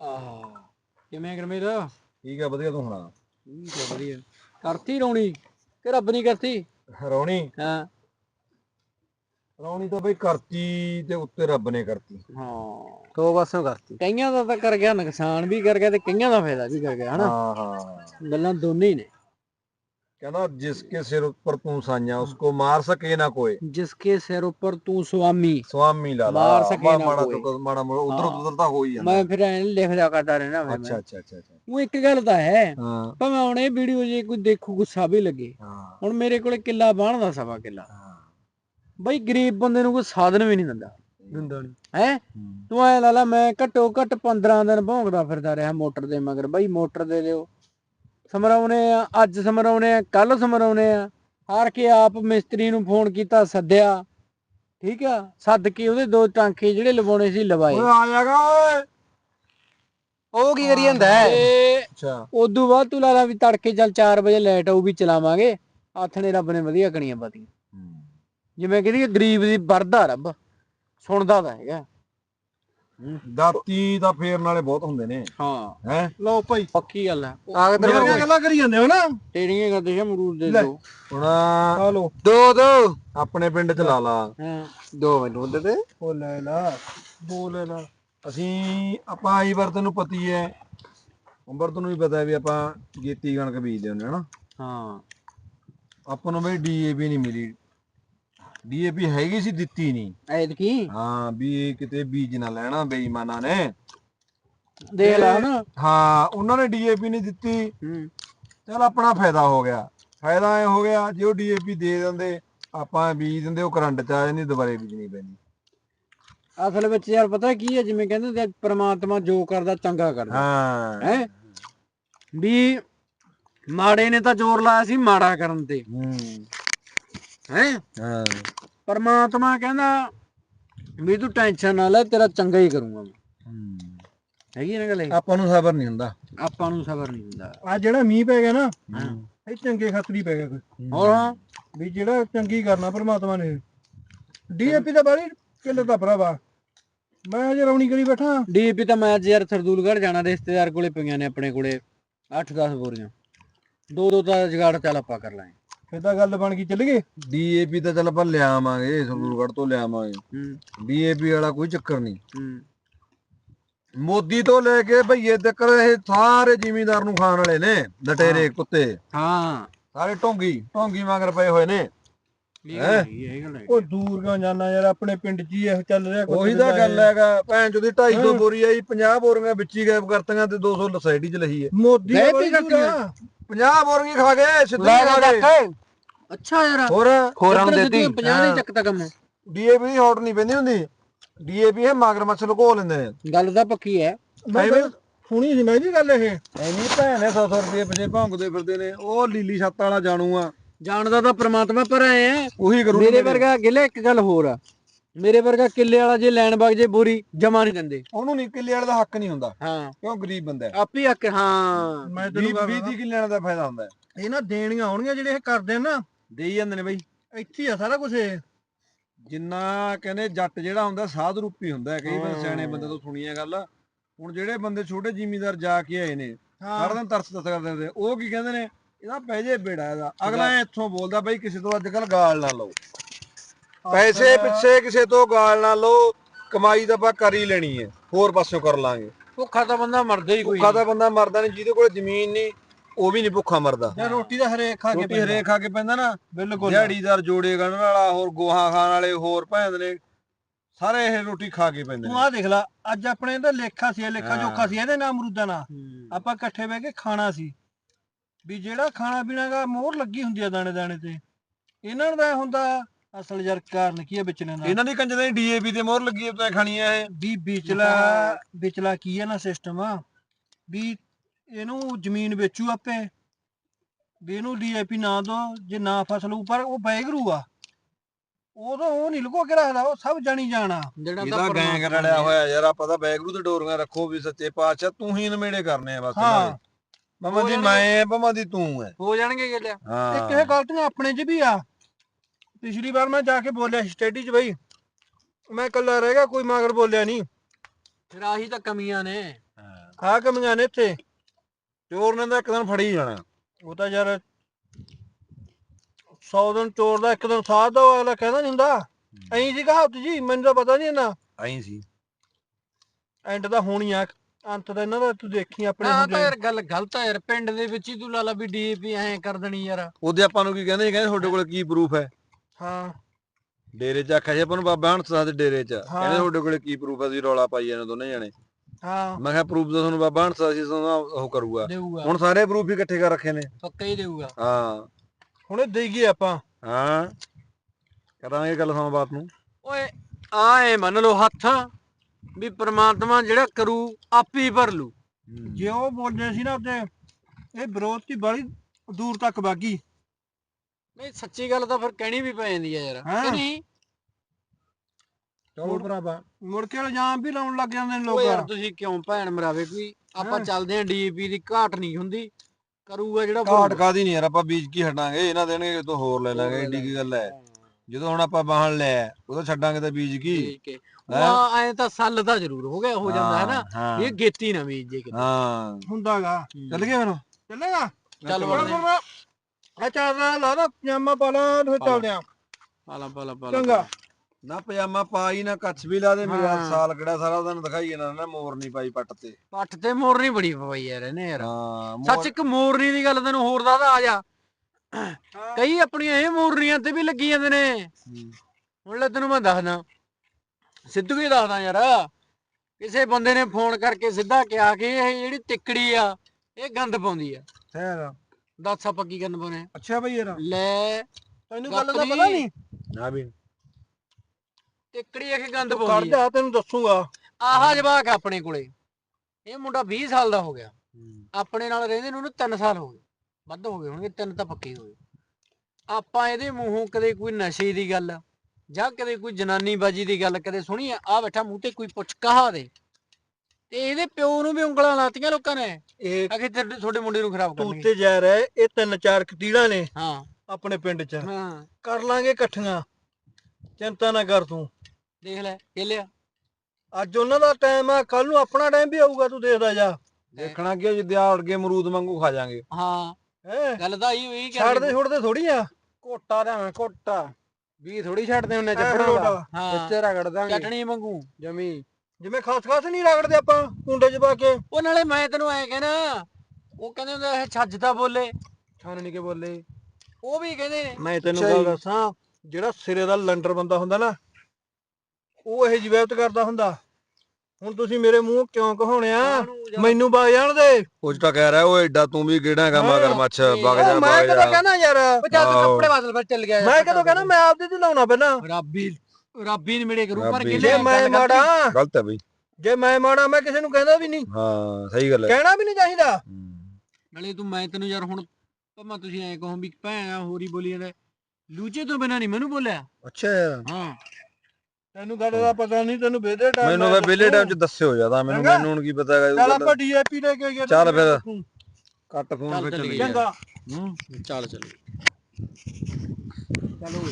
ਆਹ ਕਿਵੇਂ ਗਰਮੇਰ ਠੀਕ ਆ ਵਧੀਆ ਤੂੰ ਸੁਣਾ? ਠੀਕ ਹੈ ਵਧੀਆ। ਕਰਤੀ ਰੌਣੀ? ਕਿ ਰੱਬ ਨਹੀਂ ਕਰਤੀ? ਰੌਣੀ? ਹਾਂ। ਰੌਣੀ ਤਾਂ ਬਈ ਕਰਤੀ ਤੇ ਉੱਤੇ ਰੱਬ ਨੇ ਕਰਤੀ। ਹਾਂ। ਦੋ ਪਾਸੋਂ ਕਰਤੀ। ਕਈਆਂ ਦਾ ਤਾਂ ਕਰ ਗਿਆ ਨੁਕਸਾਨ ਵੀ ਕਰ ਗਿਆ ਤੇ ਕਈਆਂ ਦਾ ਫਾਇਦਾ ਵੀ ਕਰ ਗਿਆ ਹਨਾ? ਹਾਂ ਹਾਂ। ਗੱਲਾਂ ਦੋਨੇ ਹੀ ਨੇ। ਕਹਿੰਦਾ ਜਿਸਕੇ ਸਿਰ ਉੱਪਰ ਤੂੰ ਸਾਈਆਂ ਉਸਕੋ ਮਾਰ ਸਕੇ ਨਾ ਕੋਈ। ਜਿਸਕੇ ਸਿਰ ਉੱਪਰ ਤੂੰ ਸੁਆਮੀ। ਸਵਾਮੀ ਲਾ ਲਾ। ਮਾਰ ਸਕੇ ਮਾ- ਨਾ ਮਾੜਾ ਕੋਈ। ਤੋਂ ਮਾੜਾ ਮੋੜਾ ਉਧਰ ਹਾਂ। ਉਧਰ ਤਾਂ ਹੋ ਹੀ ਜਾਂਦਾ। ਮੈਂ ਫਿਰ ਐਂ ਲਿਖਦਾ ਕਰਦਾ ਰਹਿਣਾ ਫਿਰ ਅੱਛਾ ਅੱਛਾ ਅੱਛਾ ਅੱਛਾ। ਉਹ ਇੱਕ ਗੱਲ ਤਾਂ ਹੈ ਹਾਂ। ਭਾਵੇਂ ਹੁਣ ਇਹ ਵੀਡੀਓ ਜੇ ਕੋਈ ਦੇਖੂ ਗੁੱਸਾ ਵੀ ਲੱਗੇ। ਹਾਂ। ਹੁਣ ਮੇਰੇ ਕੋਲੇ ਕਿੱਲਾ ਬਾਣ ਦਾ ਸਵਾ ਕਿੱਲਾ। ਹਾਂ। ਬਈ ਗਰੀਬ ਬੰਦੇ ਨੂੰ ਕੋਈ ਸਾਧਨ ਵੀ ਨਹੀਂ ਦਿੰਦਾ। ਦਿੰਦਾ ਨਹੀਂ ਹੂੰ। ਤੂੰ ਐ ਲਾ ਲਾ ਮੈਂ ਘੱਟੋ ਘੱਟ 15 ਦਿਨ ਭੌਂਕਦਾ ਫਿਰਦਾ ਰਿਹਾ ਮੋਟਰ ਦੇ ਮਗਰ। ਬਈ ਮੋਟਰ ਦੇ ਦਿਓ। ਸਮਰਾਉਨੇ ਆ ਅੱਜ ਸਮਰਾਉਨੇ ਆ ਕੱਲ ਸਮਰਾਉਨੇ ਆ। ਹਾਰ ਕੇ ਆਪ ਮਿਸਤਰੀ ਨੂੰ ਫੋਨ ਕੀਤਾ ਸੱਦਿਆ। ਠੀਕ ਆ ਸੱਦ ਕੇ ਉਹਦੇ ਦੋ ਟਾਂਕੇ ਜਿਹੜੇ ਲਵਾਉਣੇ ਸੀ ਲਵਾਏ। ਓਏ ਆ ਜਾਗਾ ਓਏ। ਉਹ ਕੀ ਕਰੀ ਜਾਂਦਾ ਹੈ? ਅੱਛਾ। ਉਦੋਂ ਬਾਅਦ ਤੂੰ ਲਾ ਲਾ ਵੀ ਤੜਕੇ ਚੱਲ 4 ਵਜੇ ਲਾਈਟ ਆਊ ਵੀ ਚਲਾਵਾਂਗੇ। ਆਥਣੇ ਰੱਬ ਨੇ ਵਧੀਆ ਕਣੀਆਂ ਪਾਤੀਆਂ। ਜਿਵੇਂ ਕਹਿੰਦੀ ਗਰੀਬ ਦੀ ਵਰਦਾ ਰੱਬ। ਸੁਣਦਾ ਤਾਂ ਹੈਗਾ। ਦਾਤੀ ਤਾਂ ਫੇਰਨ ਵਾਲੇ ਬਹੁਤ ਹੁੰਦੇ ਨੇ। ਹਾਂ। ਹੈ? ਲਓ ਭਾਈ ਪੱਕੀ ਗੱਲ ਹੈ। ਆ ਕੇ ਮੇਰੀਆਂ ਗੱਲਾਂ ਕਰੀ ਜਾਂਦੇ ਹੋ ਨਾ। ਟੇੜੀਆਂ ਕਰਦੇ ਸੀ ਅਮਰੂਦ ਦੇ। ਦੋ। ਹੁਣ ਹਲੋ ਦੋ ਦੋ। ਆਪਣੇ ਪਿੰਡ ਚ ਲਾ ਲਾ। ਹਾਂ। ਦੋ ਮੈਨੂੰ ਦੇ ਦੇ ਉਹ ਲੈ ਲਾ ਦੋ ਲੈ ਲਾ। ਅਸੀਂ ਆਪਾਂ ਆਈ ਵਾਰ ਤੈਨੂੰ ਪਤੀ ਹੈ ਅੰਬਰ ਤੈਨੂੰ ਵੀ ਪਤਾ ਵੀ ਆਪਾਂ ਗੇਤੀ ਕਣਕ ਬੀਜਦੇ ਹੁੰਦੇ ਹਨਾ ਹਾਂ। ਆਪਾਂ ਨੂੰ ਬਈ ਡੀਏਪੀ ਨਹੀਂ ਮਿਲੀ। ਡੀਏਪੀ ਹੈਗੀ ਸੀ ਦਿੱਤੀ ਨਹੀਂ ਐਤਕੀ? ਹਾਂ ਵੀ ਇਹ ਕਿਤੇ ਬੀਜ ਨਾ ਲੈਣਾ ਬੇਈਮਾਨਾਂ ਨੇ। ਦੇਖ ਲਾ ਨਾ। ਹਾਂ ਉਹਨਾਂ ਨੇ ਡੀਏਪੀ ਨਹੀਂ ਦਿੱਤੀ। ਹੂੰ। ਚਲ ਆਪਣਾ ਫਾਇਦਾ ਹੋ ਗਿਆ। ਫਾਇਦਾ ਇਹ ਹੋ ਗਿਆ ਜੇ ਉਹ ਡੀਏਪੀ ਦੇ ਦਿੰਦੇ ਆਪਾਂ ਬੀਜ ਦਿੰਦੇ ਉਹ ਕਰੰਟ ਚ ਆ ਜਾਂਦੀ ਦੁਬਾਰੇ ਬੀਜਣੀ ਪੈਂਦੀ। ਅਸਲ ਵਿੱਚ ਯਾਰ ਪਤਾ ਕੀ ਹੈ ਜਿਵੇਂ ਕਹਿੰਦੇ ਤੇ ਪ੍ਰਮਾਤਮਾ ਜੋ ਕਰਦਾ ਚੰਗਾ ਕਰਦਾ। ਹਾਂ। ਹੈ? ਵੀ ਮਾੜੇ ਨੇ ਤਾਂ ਜ਼ੋਰ ਲਾਇਆ ਸੀ ਮਾੜਾ ਕਰਨ ਤੇ। ਹੂੰ। ਹੈ? ਹਾਂ। ਪਰਮਾਤਮਾ ਕਹਿੰਦਾ ਵੀ ਤੂੰ ਟੈਨਸ਼ਨ ਨਾ ਲੈ ਤੇਰਾ ਚੰਗਾ ਹੀ ਕਰੂੰਗਾ ਮੈਂ। ਹੂੰ। ਹੈਗੀ ਨਾ ਗੱਲ ਇਹ? ਆਪਾਂ ਨੂੰ ਸਬਰ ਨਹੀਂ ਹੁੰਦਾ। ਆਪਾਂ ਨੂੰ ਸਬਰ ਨਹੀਂ ਹੁੰਦਾ। ਆ ਜਿਹੜਾ ਮੀਂਹ ਪੈ ਗਿਆ ਨਾ ਹਾਂ। ਇਹ ਚੰਗੇ ਖਾਤਰੀ ਪੈ ਗਿਆ ਕੋਈ ਹੋਰ? ਹਾਂ ਵੀ ਜਿਹੜਾ ਚੰਗੀ ਕਰਨਾ ਪਰਮਾਤਮਾ ਨੇ। ਡੀਏਪੀ ਦਾ ਬਾੜੀ ਕਿੱਲੇ ਦਾ ਭਰਾਵਾ। ਮੈਂ ਅਜੇ ਰੌਣੀ ਕਰੀ ਬੈਠਾ। ਡੀਪੀ ਤਾਂ ਮੈਂ ਅੱਜ ਯਾਰ ਸਰਦੂਲਗੜ੍ਹ ਜਾਣਾ ਰਿਸ਼ਤੇਦਾਰ ਕੋਲੇ ਪਈਆਂ ਨੇ ਆਪਣੇ ਕੋਲੇ। 8-10 ਬੋਰੀਆਂ। ਦੋ ਦੋ ਤਾਂ ਜਗਾੜ ਚੱਲ ਆਪਾਂ ਕਰ ਲਾਂਗੇ। ਫਿਰ ਤਾਂ ਗੱਲ ਬਣ ਗਈ ਚੱਲ ਗਏ? ਡੀਏਪੀ ਤਾਂ ਚੱਲ ਆਪਾਂ ਲਿਆਵਾਂਗੇ ਸਰਦੂਲਗੜ੍ਹ ਤੋਂ ਲਿਆਵਾਂਗੇ। ਹੂੰ। ਡੀਏਪੀ ਵਾਲਾ ਕੋਈ ਚੱਕਰ ਨਹੀਂ। ਹੂੰ। ਮੋਦੀ ਤੋਂ ਲੈ ਕੇ ਭਈਏ ਤੱਕ ਇਹ ਸਾਰੇ ਜ਼ਿਮੀਂਦਾਰ ਨੂੰ ਖਾਣ ਵਾਲੇ ਨੇ ਲਟੇਰੇ ਕੁੱਤੇ। ਹਾਂ। ਸਾਰੇ ਢੋਂਗੀ ਢੋਂਗੀ ਮਗਰ ਪਏ ਹੋਏ ਨੇ। ਇਹ ਗੱਲ ਹੈਗੀ ਹੈ, ਇਹ ਗੱਲ ਹੈਗੀ। ਉਹ ਦੂਰ ਕਿਉਂ ਜਾਣਾ ਯਾਰ ਆਪਣੇ ਪਿੰਡ 'ਚ ਹੀ ਇਹ ਚੱਲ ਰਿਹਾ ਕੁਛ ਉਹੀ ਤਾਂ ਗੱਲ ਹੈਗਾ ਭੈਣ ਚੋਦੀ 250 ਹਾਂ। ਬੋਰੀ ਆਈ 50 ਬੋਰੀਆਂ ਵਿੱਚ ਹੀ ਗਾਇਬ ਕਰਤੀਆਂ ਤੇ 200 ਸੋਸਾਇਟੀ 'ਚ ਲਹੀ ਹੈ। ਮੋਦੀ ਦਾ ਵੀ। ਦੂਰ ਆ। 50 ਬੋਰੀਆਂ ਖਾ ਗਏ ਸਿੱਧੇ ਖਾ ਗਏ ਅੱਛਾ ਯਾਰ। ਹੋਰ? ਹੋਰਾਂ ਨੂੰ ਦੇਤੀ ਸਿੱਧੀਆਂ 50 ਹਾਂ। ਦੇ ਚੱਕ ਤਾ ਕੰਮ ਡੀਏਪੀ ਦੀ ਹੌਟ ਨਹੀਂ ਪੈਂਦੀ ਹੁੰਦੀ। ਡੀਏਪੀ ਇਹ ਮਗਰ ਮੱਛ ਲੁਕੋ ਲੈਂਦੇ ਨੇ। ਗੱਲ ਤਾਂ ਪੱਕੀ ਹੈ। ਮੈਂ ਐਵੇਂ- ਸੁਣੀ ਸੀ ਮੈਂ ਜੀ ਗੱਲ ਇਹ? ਐਵੇਂ ਭੈਣ ਨੇ 100 ਰੁਪਏ ਪਿਛੇ ਭੌਂਕਦੇ ਫਿਰਦੇ ਨੇ। ਉਹ ਲੀਲੀ ਛੱਤ ਵਾਲਾ ਜਾਣੂ ਆ। ਜਾਣਦਾ ਤਾਂ ਪ੍ਰਮਾਤਮਾ ਪਰ ਆਏ ਆ। ਉਹੀ ਕਰੂ ਮੇਰੇ। ਵਰਗਾ ਗਿਲੇ ਇੱਕ ਗੱਲ ਹੋਰ ਆ। ਮੇਰੇ ਵਰਗਾ ਕਿੱਲੇ ਵਾਲਾ ਜੇ ਲੈਣ ਵਗ ਜੇ ਬੋਰੀ ਜਮਾ ਨਹੀਂ ਦਿੰਦੇ। ਉਹਨੂੰ ਨਹੀਂ ਕਿੱਲੇ ਵਾਲੇ ਦਾ ਹੱਕ ਨਹੀਂ ਹੁੰਦਾ। ਹਾਂ। ਕਿਉਂ? ਗਰੀਬ ਬੰਦਾ ਹੈ। ਆਪੀ ਹੱਕ ਹਾਂ। ਮੈਂ 20 ਤੈਨੂੰ ਗੱਲ 20 ਕਿੱਲੇ ਦਾ ਫਾਇਦਾ ਹੁੰਦਾ ਹੈ। ਇਹ ਨਾ ਦੇਣੀਆਂ ਆਉਣਗੀਆਂ ਜਿਹੜੇ ਇਹ ਕਰਦੇ ਆ ਨਾ। ਦੇਈ ਜਾਂਦੇ ਨੇ ਬਈ। ਇੱਥੇ ਹੀ ਆ ਸਾਰਾ ਕੁਝ ਇਹ। ਜਿੰਨਾ ਕਹਿੰਦੇ ਜੱਟ ਜਿਹੜਾ ਹੁੰਦਾ ਸਾਧ ਰੂਪੀ ਹੁੰਦਾ ਹੈ। ਕਈ ਵਾਰ। ਸਿਆਣੇ ਬੰਦੇ ਤੋਂ ਸੁਣੀ ਹੈ ਗੱਲ। ਹੁਣ ਜਿਹੜੇ ਬੰਦੇ ਛੋਟੇ ਜ਼ਿਮੀਂਦਾਰ ਜਾ ਕੇ ਆਏ ਨੇ ਸਾਰਾ ਦਿਨ ਤਰਸ ਤਰਸ ਕਰਦੇ ਨੇ ਉਹ ਕੀ ਕਹਿੰਦੇ ਨੇ? ਇਹਦਾ ਪੈ ਜੇ ਬੇੜਾ ਇਹਦਾ। ਅਗਲਾ ਇੱਥੋਂ ਬੋਲਦਾ ਬਈ ਕਿਸੇ ਤੋਂ ਅੱਜ ਕੱਲ ਗਾਲ ਨਾ ਲਓ। ਪੈਸੇ ਪਿੱਛੇ ਕਿਸੇ ਤੋਂ ਗਾਲ ਨਾ ਲਓ ਕਮਾਈ ਤਾਂ ਆਪਾਂ ਕਰ ਹੀ ਲੈਣੀ ਹੈ ਹੋਰ ਪਾਸਿਓਂ ਕਰ ਲਾਂਗੇ। ਭੁੱਖਾ ਤਾਂ ਬੰਦਾ ਮਰਦਾ ਹੀ ਕੋਈ ਭੁੱਖਾ ਤਾਂ ਬੰਦਾ ਮਰਦਾ ਨਹੀਂ ਜਿਹਦੇ ਕੋਲ ਜ਼ਮੀਨ ਨਹੀਂ ਉਹ ਵੀ ਨਹੀਂ ਭੁੱਖਾ ਮਰਦਾ। ਜਾਂ ਰੋਟੀ ਦਾ ਹਰੇਕ ਖਾ ਕੇ ਰੋਟੀ ਹਰੇਕ ਖਾ ਕੇ ਪੈਂਦਾ ਨਾ। ਬਿਲਕੁਲ। ਦਿਹਾੜੀਦਾਰ ਜੋੜੇ ਗਣ ਵਾਲਾ ਹੋਰ ਗੋਹਾ ਖਾਣ ਵਾਲੇ ਹੋਰ ਭੈਣ ਨੇ ਸਾਰੇ ਇਹ ਰੋਟੀ ਖਾ ਕੇ ਪੈਂਦੇ ਤੂੰ ਆ ਦੇਖ ਲੈ ਅੱਜ ਆਪਣੇ ਦਾ ਲੇਖਾ ਸੀ ਇਹ ਲੇਖਾ। ਜੋਖਾ ਸੀ ਇਹਦੇ ਨਾਮ ਅਮਰੂਦਾਂ ਨਾਲ। ਆਪਾਂ ਇਕੱਠੇ ਬਹਿ ਕੇ ਖਾਣਾ ਸੀ। ਵੀ ਜਿਹੜਾ ਖਾਣਾ ਪੀਣਾ ਦਾ ਮੋਹਰ ਲੱਗੀ ਹੁੰਦੀ ਆ ਦਾਣੇ ਦਾਣੇ ਤੇ। ਇਹਨਾਂ ਦਾ ਹੁੰਦਾ ਅਸਲ ਯਾਰ ਕਾਰਨ ਕੀ ਆ ਵਿਚਲੇ ਦਾ? ਇਹਨਾਂ ਦੀ ਕੰਜਰ ਦੀ ਡੀਏਪੀ ਤੇ ਮੋਹਰ ਲੱਗੀ ਤਾਂ ਖਾਣੀ ਆ ਇਹ। ਵੀ ਵਿਚਲਾ ਵਿਚਲਾ ਕੀ ਹੈ ਨਾ ਸਿਸਟਮ ਆ ਵੀ ਇਹਨੂੰ ਜ਼ਮੀਨ ਵੇਚੂ ਆਪੇ। ਵੀ ਇਹਨੂੰ ਡੀਏਪੀ ਨਾ ਦੋ ਜੇ ਨਾ ਫਸਲ ਉੱਪਰ ਉਹ ਬੈਗਰੂ ਆ। ਉਦੋਂ ਉਹ ਨਹੀਂ ਲੁਕੋ ਕੇ ਰੱਖਦਾ ਉਹ ਸਭ ਜਾਣੀ ਜਾਣਾ। ਜਿਹੜਾ ਇਹਦਾ ਤਾਂ ਗੈਂਗ ਰਲਿਆ ਹੋਇਆ ਯਾਰ ਆਪਾਂ ਤਾਂ ਬੈਗਰੂ ਤੇ ਡੋਰੀਆਂ ਰੱਖੋ ਵੀ ਸੱਚੇ ਪਾਤਸ਼ਾਹ ਤੂੰ ਹੀ ਨਮੇੜੇ ਕਰਨੇ ਆ ਬਸ ਹਾਂ। ਮਮਾ ਦੀ ਮੈਂ ਮਮਾ ਦੀ ਤੂੰ ਹੈ ਹੋ ਜਾਣਗੇ ਗਿਲਿਆ ਇਹ ਹਾਂ ਗਲਤੀਆਂ ਆਪਣੇ 'ਚ ਵੀ ਆ। ਪਿਛਲੀ ਵਾਰ ਮੈਂ ਜਾ ਕੇ ਬੋਲਿਆ ਸਟੇਡੀ 'ਚ ਬਈ। ਮੈਂ ਇਕੱਲਾ ਰਹਿ ਗਿਆ ਕੋਈ ਮਗਰ ਬੋਲਿਆ ਨਹੀਂ। ਫਿਰ ਆਹੀ ਤਾਂ ਕਮੀਆਂ ਨੇ। ਆ ਕਮੀਆਂ ਨੇ ਇੱਥੇ। ਚੋਰ ਨੇ ਤਾਂ ਇੱਕ ਦਿਨ ਫੜੀ ਜਾਣਾ। ਉਹ ਤਾਂ ਯਾਰ 100 ਦਿਨ ਚੋਰ ਦਾ ਇੱਕ ਦਿਨ ਸਾਧ ਦਾ ਉਹ ਅਗਲਾ ਕਹਿੰਦਾ ਨਹੀਂ ਹੁੰਦਾ। ਐਂ ਸੀ ਕਹਾਵਤ ਜੀ ਮੈਨੂੰ ਤਾਂ ਪਤਾ ਨਹੀਂ ਨਾ ਐਂ ਸੀ। ਐਂਡ ਤਾਂ ਹੋਣੀ ਆ ਅੰਤ ਦਾ ਇਹਨਾਂ ਦਾ ਤੂੰ ਦੇਖੀ ਆਪਣੇ ਹਾਂ ਤਾਂ ਯਾਰ ਗੱਲ ਗਲਤ ਆ ਯਾਰ ਪਿੰਡ ਦੇ ਵਿੱਚ ਹੀ ਤੂੰ ਲਾ ਲਾ ਵੀ ਡੀਏਪੀ ਐਂ ਕਰ ਦੇਣੀ ਯਾਰ। ਉਹਦੇ ਆਪਾਂ ਨੂੰ ਕੀ ਕਹਿੰਦੇ ਕਹਿੰਦੇ ਤੁਹਾਡੇ ਕੋਲ ਕੀ ਪ੍ਰੂਫ ਹੈ? ਹਾਂ। ਡੇਰੇ 'ਚ ਆਖਿਆ ਸੀ ਆਪਾਂ ਨੂੰ ਬਾਬਾ ਹੰਸ ਸਾਹਿਬ ਦੇ ਡੇਰੇ 'ਚ। ਕਹਿੰਦੇ ਤੁਹਾਡੇ ਕੋਲ ਕੀ ਪ੍ਰੂਫ ਹੈ ਤੁਸੀਂ ਰੌਲਾ ਪਾਈ ਜਾਂਦੇ ਦੋਨੇ ਜਣੇ। ਹਾਂ। ਮੈਂ ਕਿਹਾ ਪ੍ਰੂਫ ਤਾਂ ਤੁਹਾਨੂੰ ਬਾਬਾ ਹੰਸ ਸਾਹਿਬ ਸੀ ਤੁਹਾਨੂੰ ਉਹ ਕਰੂਗਾ। ਦੇਊਗਾ। ਹੁਣ ਸਾਰੇ ਪ੍ਰੂਫ ਹੀ ਇਕੱਠੇ ਕਰ ਰੱਖੇ ਨੇ। ਪੱਕਾ ਹੀ ਦੇਊਗਾ। ਹਾਂ। ਹੁਣੇ ਦੇਈਏ ਆਪਾਂ। ਹਾਂ। ਕਰਾਂਗੇ ਗੱਲ ਬਾਤ ਨੂੰ। ਓਏ ਆ ਐ ਮੰਨ ਲਓ ਹੱਥ ਵੀ ਪ੍ਰਮਾਤਮਾ ਜਿਹੜਾ ਕਰੂ ਆਪੇ ਹੀ ਭਰ ਲੂ। ਜੇ ਉਹ ਬੋਲਦੇ ਸੀ ਨਾ ਤੇ ਇਹ ਵਿਰੋਧ ਦੀ ਬੜੀ ਦੂਰ ਤੱਕ ਵਾਗੀ ਨਹੀਂ ਸੱਚੀ ਗੱਲ ਤਾਂ ਫਿਰ ਕਹਿਣੀ ਵੀ ਪੈ ਜਾਂਦੀ ਆ ਯਾਰ। ਹਾਂ। ਕਿ ਨਹੀਂ ਚਲੋ ਭਰਾਵਾ। ਮੁੜ ਕੇ ਇਲਜ਼ਾਮ ਵੀ ਲਾਉਣ ਲੱਗ ਜਾਂਦੇ ਨੇ ਓ ਯਾਰ ਲੋਕ ਤੁਸੀਂ ਕਿਉਂ ਭੈਣ ਮਰਾਵੇ ਕੋਈ? ਆਪਾਂ। ਚੱਲਦੇ ਆਂ ਡੀਏਪੀ ਦੀ ਘਾਟ ਨਹੀਂ ਹੁੰਦੀ। ਕਰੂਗਾ ਜਿਹੜਾ ਭਰੂ। ਕਾਦੀ ਨਹੀਂ ਯਾਰ ਆਪਾਂ ਬੀਜ ਕੀ ਹਟਾਂਗੇ? ਇਹਨਾਂ ਦੇਣਗੇ ਤੋਂ ਹੋਰ ਲੈ ਲਾਂਗੇ। ਏਡੀ ਕੀ ਗੱਲ ਹੈ? ਜਦੋਂ ਹੁਣ ਆਪਾਂ ਬਾਹਣ ਲਿਆ ਉਹਦਾ ਛੱਡਾਂਗੇ ਤਾਂ ਬੀਜ ਕੀ? ਠੀਕ ਹੈ। ਉਹ ਐ ਤਾਂ ਸੱਲ ਤਾਂ ਜ਼ਰੂਰ ਹੋ ਗਿਆ ਹੋ ਜਾਂਦਾ ਹੈ ਨਾ। ਹਾਂ ਇਹ ਗੇਤੀ ਨਾ ਬੀਜ ਜੇ ਕਿਤੇ। ਹਾਂ। ਹੁੰਦਾਗਾ। ਚੱਲ ਗਏ ਫਿਰ ਚੱਲੇਗਾ। ਚੱਲ ਵੜਦੇ ਆਂ। ਅੱਛਾ ਲਾ ਲਾ ਪਜਾਮਾ ਪਾ ਲਾ ਫਿਰ ਚੱਲਦੇ ਆ। ਪਾਲਾ ਪਾਲਾ ਪਾਲਾ ਚੰਗਾ। ਨਾ ਪਜਾਮਾ ਪਾ ਹੀ ਨਾ ਕੱਛ ਵੀ ਲਾ ਦੇ ਮੇਰਾ ਹਾਂ। ਸਾਲ ਕਿਹੜਾ ਸਾਰਾ ਦਿਨ ਦਿਖਾਈ ਜਾਂਦਾ ਨਾ ਮੋਰ ਨਹੀਂ ਪਾਈ ਪੱਟ ਤੇ। ਪੱਠ ਤੇ ਮੋਰਨੀ ਬੜੀ ਪਈ ਯਾਰ ਇਹਨੇ ਯਾਰ। ਹਾਂ ਸੱਚ ਇੱਕ ਮੋਰਨੀ ਦੀ ਗੱਲ ਤੈਨੂੰ ਹੋਰ ਦੱਸਦਾ ਆ ਜਾ। ਕਈ ਆਪਣੀਆਂ ਇਹ ਮੋਰਨੀਆਂ ਤੇ ਵੀ ਲੱਗੀ ਜਾਂਦੇ ਨੇ। ਹੂੰ। ਹੁਣ ਲੈ ਤੈਨੂੰ ਮੈਂ ਦੱਸਦਾ। ਸਿੱਧੂ ਹੀ ਦੱਸਦਾ ਯਾਰ। ਕਿਸੇ ਬੰਦੇ ਨੇ ਫੋਨ ਕਰਕੇ ਸਿੱਧਾ ਕਿਹਾ ਕਿ ਇਹ ਜਿਹੜੀ ਤਿੱਕੜੀ ਆ ਇਹ ਗੰਦ ਪਾਉਂਦੀ ਆ। ਹੈ ਦੱਸ ਆਪਾਂ ਕੀ ਕਰਨ ਪਾਉਣੇ ਅੱਛਾ ਬਈ ਯਾਰ। ਲੈ ਤੈਨੂੰ ਗੱਲ ਦਾ। ਪਤਾ ਨਹੀਂ? ਨਾ ਵੀ। ਤਿੱਕੜੀ ਇਹ ਗੰਦ ਪਾਉਂਦੀ ਆ। ਜਾ ਤੈਨੂੰ ਦੱਸੂਗਾ। ਆਹ ਜਵਾਕ ਆ ਆਪਣੇ ਕੋਲੇ। ਇਹ ਮੁੰਡਾ 20 ਸਾਲ ਦਾ ਹੋ ਗਿਆ। ਆਪਣੇ ਨਾਲ ਰਹਿੰਦੇ ਨੂੰ ਉਹਨੂੰ 3 ਸਾਲ ਹੋ ਗਏ। ਵੱਧ ਹੋ ਗਏ ਹੋਣਗੇ ਤਿੰਨ ਤਾਂ ਪੱਕੇ ਹੋ ਗਏ। ਆਪਾਂ ਇਹਦੇ ਮੂੰਹੋਂ ਕਦੇ ਕੋਈ ਨਸ਼ੇ ਦੀ ਗੱਲ ਜਾਂ ਕਦੇ ਕੋਈ ਜਨਾਨੀ ਬਾਜੀ ਦੀ ਗੱਲ ਕਦੇ ਸੁਣੀ ਆ? ਆਹ ਬੈਠਾ ਮੂੰਹ ਤੇ ਕੋਈ ਪੁੱਛ ਕਹਾ ਦੇ। ਤੇ ਇਹਦੇ ਪਿਓ ਨੂੰ ਵੀ ਉਂਗਲਾਂ ਲਾਤੀਆਂ ਲੋਕਾਂ ਨੇ। ਇਹ ਅਖੇ ਤੇਰੇ ਤੁਹਾਡੇ ਮੁੰਡੇ ਨੂੰ ਖਰਾਬ ਤੂੰ ਕਰਨਗੇ। ਤੇ ਜਾ ਰਿਹਾ ਇਹ ਤਿੰਨ ਚਾਰ ਕਤੀੜਾਂ ਨੇ ਹਾਂ। ਆਪਣੇ ਪਿੰਡ 'ਚ। ਹਾਂ। ਕਰ ਲਾਂਗੇ ਇਕੱਠੀਆਂ। ਚਿੰਤਾ ਨਾ ਕਰ ਤੂੰ। ਦੇਖ ਲੈ ਖੇਲਿਆ। ਅੱਜ ਉਹਨਾਂ ਦਾ ਟਾਈਮ ਆ ਕੱਲ ਨੂੰ ਆਪਣਾ ਟਾਈਮ ਵੀ ਆਊਗਾ ਤੂੰ ਦੇਖਦਾ ਜਾ। ਦੇਖਣਾ ਕੀ ਜਿੱਦਿਆ ਉੜ ਕੇ ਅਮਰੂਦ ਵਾਂਗੂ ਖਾ ਜਾਾਂਗੇ ਹਾਂ। ਹੈ? ਗੱਲ ਤਾਂ ਆਈ ਹੋਈ ਛੱਡਦੇ ਛੁੱਟਦੇ ਥੋੜੀ ਆ। ਕੋਟਾ ਦਾ ਕੋਟਾ ਵੀ ਥੋੜੀ ਛੱਡਦੇ ਹੁੰਨੇ ਚੱਪੜਾ ਲੋਟਾ। ਹਾਂ। ਰਗੜ ਦਾਂਗੇ। ਚਟਣੀ ਵਾਂਗੂ। ਜਮੀ। ਜਿਵੇਂ ਖਾਸ ਖਾਸ ਨਹੀਂ ਰਗੜਦੇ ਆਪਾਂ ਕੁੰਡੇ 'ਚ ਪਾ ਕੇ। ਉਹ ਨਾਲੇ ਮੈਂ ਤੈਨੂੰ ਐ ਕਹਿਣਾ ਉਹ ਕਹਿੰਦੇ ਹੁੰਦੇ ਇਹ ਛੱਜ ਤਾਂ ਬੋਲੇ। ਛਾਨ ਨਹੀਂ ਕੇ ਬੋਲੇ। ਉਹ ਵੀ ਕਹਿੰਦੇ ਨੇ ਮੈਂ ਤੈਨੂੰ ਗੱਲ। ਦੱਸਾਂ ਜਿਹੜਾ ਸਿਰੇ ਦਾ ਲੰਡਰ ਬੰਦਾ ਹੁੰਦਾ ਨਾ ਉਹ ਇਹ ਜਵੈਬਤ ਕਰਦਾ ਹੁੰਦਾ। ਹੁਣ ਤੁਸੀਂ ਮੇਰੇ ਮੂੰਹ ਕਿਉਂ ਕਹਾਉਣਿਆ ਮੈਨੂੰ ਬਾਗ ਜਾਣ ਦੇ। ਕੁਝ ਤਾਂ ਕਹਿ ਰਿਹਾ ਉਹ ਐਡਾ ਤੂੰ ਵੀ ਕਿਹੜਾ ਹੈਗਾ ਮਗਰ ਮੱਛ ਵਗ ਜਾ ਮੈਂ ਕਦੋਂ ਕਹਿੰਦਾ ਯਾਰ? ਉਹ ਆਹੋ। ਕੱਪੜੇ ਬਦਲ ਫਿਰ ਚੱਲ ਗਿਆ। ਮੈਂ ਕਦੋਂ ਕਹਿੰਦਾ ਮੈਂ ਆਪਦੇ ਤੇ ਲਾਉਣਾ ਪਹਿਲਾਂ। ਰੱਬੀ ਰੱਬੀ ਨੇ ਮੇਰੇ ਕਰੂ ਪਰ ਰੱਬੀ। ਜੇ ਮੈਂ ਮਾੜਾ। ਗਲਤ ਹੈ ਬਈ। ਜੇ ਮੈਂ ਮਾੜਾ ਮੈਂ ਕਿਸੇ ਨੂੰ ਕਹਿੰਦਾ ਵੀ ਨਹੀਂ। ਹਾਂ ਸਹੀ ਗੱਲ ਹੈ। ਕਹਿਣਾ ਵੀ ਨਹੀਂ ਚਾਹੀਦਾ। ਹੂੰ। ਨਾਲੇ ਤੂੰ ਮੈਂ ਤੈਨੂੰ ਯਾਰ ਹੁਣ ਭਾਵੇਂ ਤੁਸੀਂ ਐ ਕਹੋ ਵੀ ਭੈਣਾ ਹੋਰੀ ਬੋਲੀ ਜਾਂਦਾ। ਲੂਚੇ ਤੋਂ ਬਿਨਾ ਨਹੀਂ ਮੈਨੂੰ ਬੋਲਿਆ। ਅੱਛਾ। ਹਾਂ। ਤੈਨੂੰ ਗੱਲ ਦਾ ਪਤਾ ਨਹੀਂ ਤੈਨੂੰ ਵੇਦੇ ਟਾਈਮ ਮੈਨੂੰ ਤਾਂ ਵਿਹਲੇ ਟਾਈਮ 'ਚ ਦੱਸਿਓ ਜ਼ਿਆਦਾ ਮੈਨੂੰ ਚੰਗਾ। ਮੈਨੂੰ ਹੁਣ ਕੀ ਪਤਾ ਹੈਗਾ ਚੱਲ ਆਪਾਂ ਡੀਏਪੀ ਲੈ ਕੇ ਗਏ ਚੱਲ ਫਿਰ। ਕੱਟ ਫੋਨ ਚੱਲ ਫਿਰ ਚੱਲ ਚੱਲ ਗਏ। ਗਿਆ ਚੰਗਾ। ਹੂੰ ਚੱਲ ਚੱਲ ਚਲੋ